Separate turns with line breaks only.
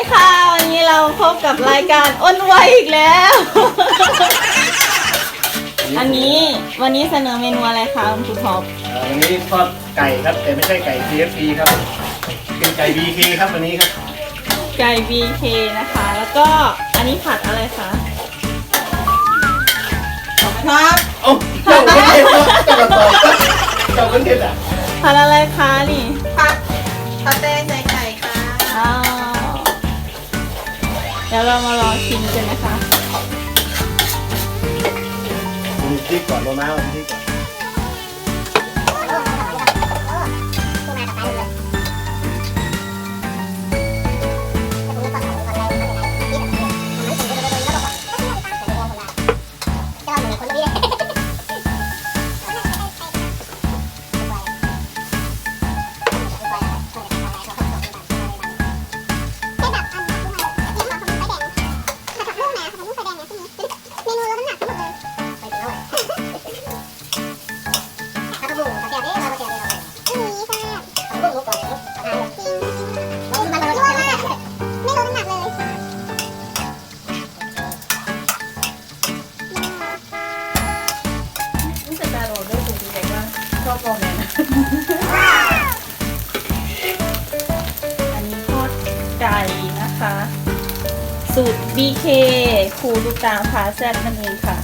ดีค่ะ วันนี้เราพบกับรายการอ้นไวอีกแล้ว อันนี้วันนี้เสนอเมนูอะไรคะคุณครูท็อป
เอ่อวันนี้ทอดไก่ครับแต่ไม่ใช่ไก่ KFC ครับเป็นไก่ BK ครับวันนี้ครับ
ไก่ BK นะคะ แล้วก็อันนี้ผัดอะไรคะ
ครับ
เอ้าเจ้าคนเทศครับเจ้ามาตอบครับเจ้าคนเทศอะ
ผัดอะไรคะนี่ เดี๋ยวเรามาลองชิมกันนะคะ
มีพริกก่อนโรมาเอาพริกก่อน็
โกเมนอันนี้ทอดไก่นะคะ สูตร BK ครูลูกตาพาแซ่บนั่นเองค่ะ